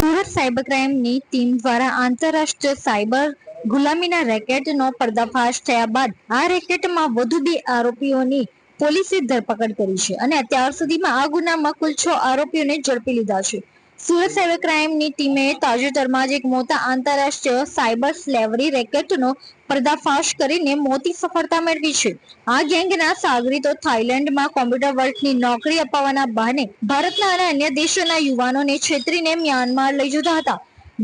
Surat cyber ક્રાઇમની team દ્વારા આંતરરાષ્ટ્રીય cyber ગુલામીના રેકેટનો પર્દાફાશ થયા બાદ આ રેકેટમાં વધુ બે આરોપીઓની પોલીસે ધરપકડ કરી છે અને અત્યાર સુધીમાં આ ગુનામાં કુલ છ આરોપીઓને ઝડપી લીધા છે. સુરત સાયબર ક્રાઇમની ટીમે તાજેતરમાં જ એક મોટા આંતરરાષ્ટ્રીય સાયબર સ્લેવરી રેકેટનો પર્દાફાશ કરીને મોટી સફળતા મેળવી છે. આ ગેંગના સાગરીતો થાઇલેન્ડમાં કોમ્પ્યુટર વર્કની નોકરી અપાવવાના બહાને ભારતના અને અન્ય દેશોના યુવાનોને છેતરીને મ્યાનમાર લઈ જતા હતા.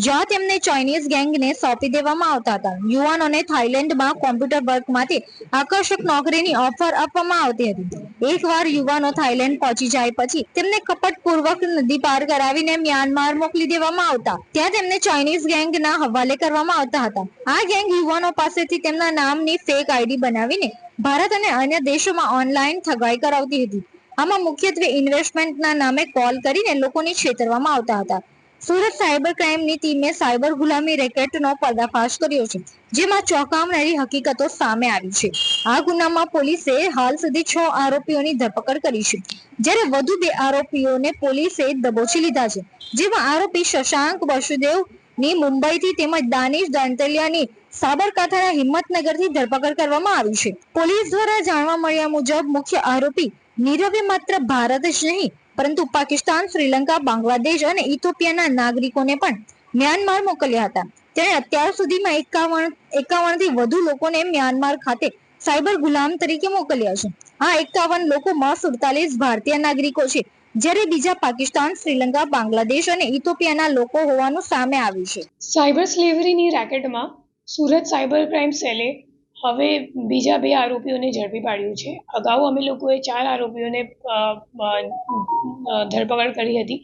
જ્યાં તેમને ચાઇનીઝ ગેંગને સોંપી દેવામાં આવતા હતા. યુવાનોને થાઇલેન્ડમાં કોમ્પ્યુટર વર્ક માટે આકર્ષક નોકરીની ઓફર આપવામાં આવતી હતી. એકવાર યુવાનો થાઇલેન્ડ પહોંચી જાય પછી તેમને કપટપૂર્વક નદી પાર કરાવીને મ્યાનમાર મોકલી દેવામાં આવતા. ત્યાં તેમને ચાઇનીઝ ગેંગના હવાલે કરવામાં આવતા હતા. આ ગેંગ યુવાનો પાસેથી તેમના નામની ફેક આઈડી બનાવીને ભારત અને અન્ય દેશોમાં ઓનલાઈન ઠગાઈ કરાવતી હતી. આમાં મુખ્યત્વે ઇન્વેસ્ટમેન્ટના નામે કોલ કરીને લોકોને છેતરવામાં આવતા હતા. સુરત સાયબર ક્રાઇમની ટીમે સાયબર ગુલામી રેકેટનો પર્દાફાશ કર્યો છે, જેમાં ચોંકાવનારી હકીકતો સામે આવી છે. આ ગુનામાં પોલીસે હાલ સુધી છ આરોપીઓની ધરપકડ કરી છે. જ્યારે વધુ બે આરોપીઓને પોલીસે દબોચી લીધા છે, જેમાં આરોપી શશાંક વસુદેવની મુંબઈથી તેમજ દાનિશ દાંતલિયાની સાબરકાંઠાના હિંમતનગરથી ધરપકડ કરવામાં આવી છે. પોલીસ દ્વારા જાણવા મળ્યા મુજબ મુખ્ય આરોપી નીરવે માત્ર ભારત જ નહીં, પરંતુ પાકિસ્તાન, શ્રીલંકા, બાંગ્લાદેશ અને ઇથોપિયાના નાગરિકોને પણ મ્યાનમાર મોકલ્યા હતા. તેણે અત્યાર સુધીમાં એકાવન એકાવનથી વધુ લોકોને મ્યાનમાર ખાતે સાયબર ગુલામ તરીકે મોકલ્યા છે. આ એકાવન લોકોમાં સુડતાલીસ ભારતીય નાગરિકો છે, જ્યારે બીજા પાકિસ્તાન, શ્રીલંકા, બાંગ્લાદેશ અને ઇથોપિયાના લોકો હોવાનું સામે આવ્યું છે. સાયબર સ્લેવરીની રેકેટમાં સુરત સાયબર ક્રાઇમ સેલે હવે બીજા બે આરોપીઓને ઝડપી પાડ્યું છે. અગાઉ અમે લોકોએ ચાર આરોપીઓને ધરપકડ કરી હતી.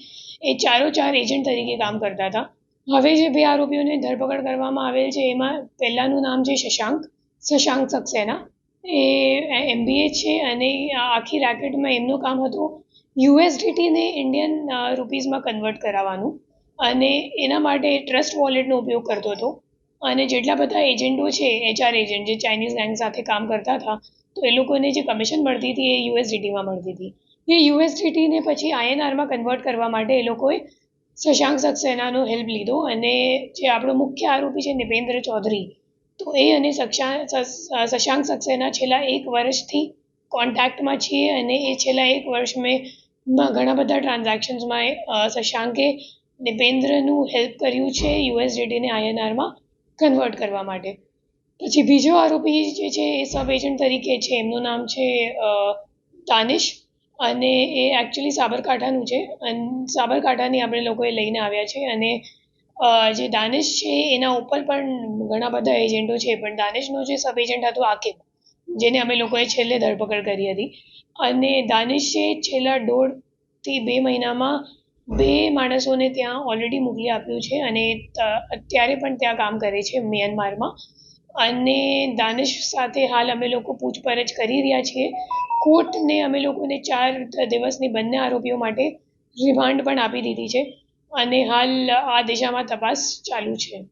એ ચારો ચાર એજન્ટ તરીકે કામ કરતા હતા. હવે જે બે આરોપીઓને ધરપકડ કરવામાં આવેલ છે, એમાં પહેલાંનું નામ છે શશાંક શશાંક સક્સેના. એ એમબીએ છે અને આખી રેકેટમાં એમનું કામ હતું યુએસડીટીને ઇન્ડિયન રૂપીઝમાં કન્વર્ટ કરાવવાનું. અને એના માટે ટ્રસ્ટ વોલેટનો ઉપયોગ કરતો હતો. અને જેટલા બધા એજન્ટો છે એચઆર એજન્ટ જે ચાઇનીઝ ગેંગ સાથે કામ કરતા હતા, તો એ લોકોને જે કમિશન મળતી હતી એ યુએસડીટીમાં મળતી હતી. એ યુએસડીટીને પછી આઈએનઆરમાં કન્વર્ટ કરવા માટે એ લોકોએ શશાંક સક્સેનાનો હેલ્પ લીધો અને જે આપણો મુખ્ય આરોપી છે, નિપેન્દ્ર ચૌધરી, તો એ અને શશાંક સક્સેના છેલ્લા એક વર્ષથી કોન્ટેક્ટમાં છીએ અને એ છેલ્લા એક વર્ષ મેં ઘણા બધા ટ્રાન્ઝેક્શન્સમાં શશાંકે નિપેન્દ્રનું હેલ્પ કર્યું છે યુએસડીટીને આઈએનઆરમાં કન્વર્ટ કરવા માટે. પછી બીજો આરોપી જે છે એ સબ એજન્ટ તરીકે છે. એમનું નામ છે અ, દાનિશ અને એ એકચ્યુઅલી સાબરકાંઠાનું છે. અને સાબરકાંઠાની આપણે લોકોએ લઈને આવ્યા છે અને જે દાનિશ છે એના ઉપર પણ ઘણા બધા એજન્ટો છે. પણ દાનિશનો જે સબ એજન્ટ હતો આકિબ જેને અમે લોકોએ છેલ્લે ધરપકડ કરી હતી. અને દાનિશે છેલ્લા દોઢથી બે મહિનામાં બે માણસોને ત્યાં ઓલરેડી મોકલી આપ્યું છે અને અત્યારે પણ ત્યાં કામ કરે છે મ્યાનમારમાં. અને દાનિશ સાથે હાલ અમે લોકો પૂછપરછ કરી રહ્યા છીએ. કોર્ટને અમે લોકોને ચાર દિવસની બંને આરોપીઓ માટે રિમાન્ડ પણ આપી દીધી છે. અને હાલ આ દિશામાં તપાસ ચાલુ છે.